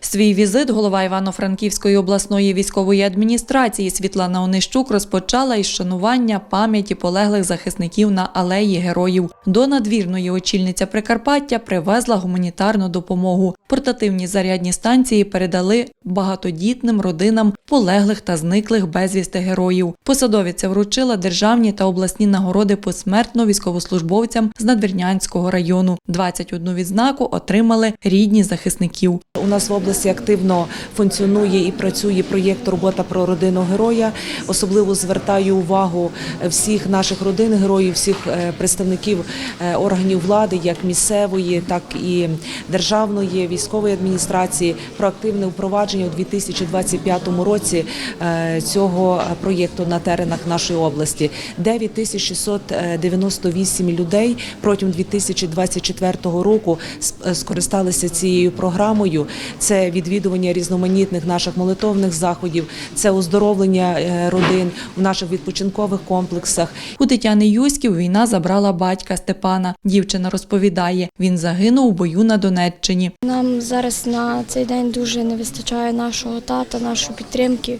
Свій візит голова Івано-Франківської обласної військової адміністрації Світлана Онищук розпочала із шанування пам'яті полеглих захисників на алеї героїв. До надвірної очільниця Прикарпаття привезла гуманітарну допомогу. Портативні зарядні станції передали багатодітним родинам полеглих та зниклих безвісти героїв. Посадовиця вручила державні та обласні нагороди посмертно військовослужбовцям з Надвірнянського району. 21 відзнаку отримали рідні захисників. У нас в області активно функціонує і працює проєкт Робота про родину героя. Особливо звертаю увагу всіх наших родин героїв, всіх е, представників е, органів влади, як місцевої, так і державної військової адміністрації, про активне впровадження у 2025 році е, цього проєкту на теренах нашої області. 9698 людей протягом 2024 року сп- скористалися цією програмою. Це відвідування різноманітних наших молитовних заходів, це оздоровлення е, родин в наших відпочинкових комплексах. У Тетяни Юськів війна забрала батька Степана. Дівчина розповідає, він загинув у бою на Донеччині. Нам зараз на цей день дуже не вистачає нашого тата, нашої підтримки.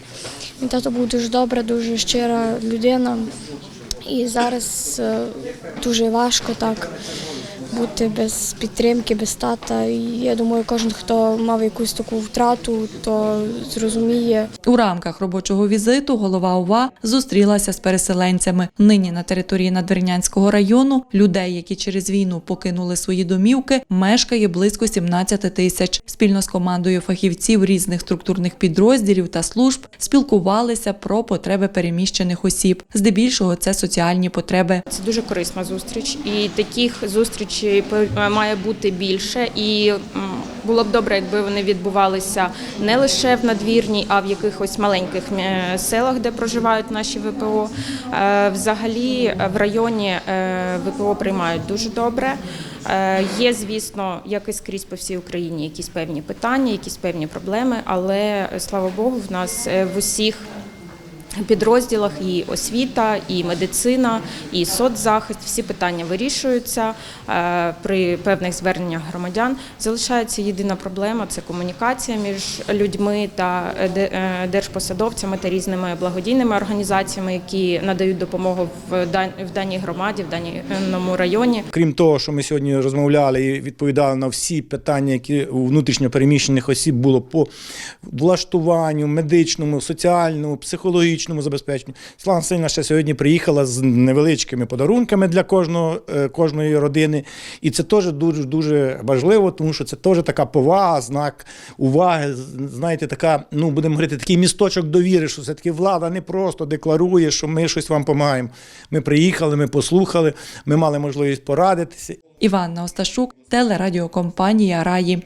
Мій тато був дуже добра, дуже щира людина. І зараз е, дуже важко так бути без підтримки, без тата. І я думаю, кожен, хто мав якусь таку втрату, то зрозуміє, У рамках робочого візиту голова ОВА зустрілася з переселенцями. Нині на території Надвірнянського району людей, які через війну покинули свої домівки, мешкає близько 17 тисяч. Спільно з командою фахівців різних структурних підрозділів та служб спілкувалися про потреби переміщених осіб. Здебільшого це соціальні потреби. Це дуже корисна зустріч, і таких зустрічей по- має бути більше. І було б добре, якби вони відбувалися не лише в надвірній, а в якихось маленьких е, селах, де проживають наші ВПО. Е, Взагалі е, в районі ВПО приймають дуже добре. Є, звісно, як і скрізь по всій Україні, якісь певні питання, якісь певні проблеми, але слава Богу, в нас в усіх підрозділах і освіта, і медицина, і соцзахист. Всі питання вирішуються е, при певних зверненнях громадян. Залишається єдина проблема це комунікація між людьми та е, е, держпосадовцями та різними благодійними організаціями, які надають допомогу в даній громаді, в даному районі. Крім того, що ми сьогодні розмовляли і відповідали на всі питання, які у внутрішньо переміщених осіб було по влаштуванню, медичному, соціальному, психологічному забезпеченню. Слава Сильна ще сьогодні приїхала з невеличкими подарунками для кожного, е, кожної родини. І це теж дуже дуже важливо, тому що це теж така повага, знак уваги. Знаєте, така, ну будемо говорити, такий місточок довіри, що все-таки влада не просто декларує, що ми щось вам допомагаємо. Ми приїхали, ми послухали, ми мали можливість порадитися. Іванна Осташук, телерадіокомпанія Раї.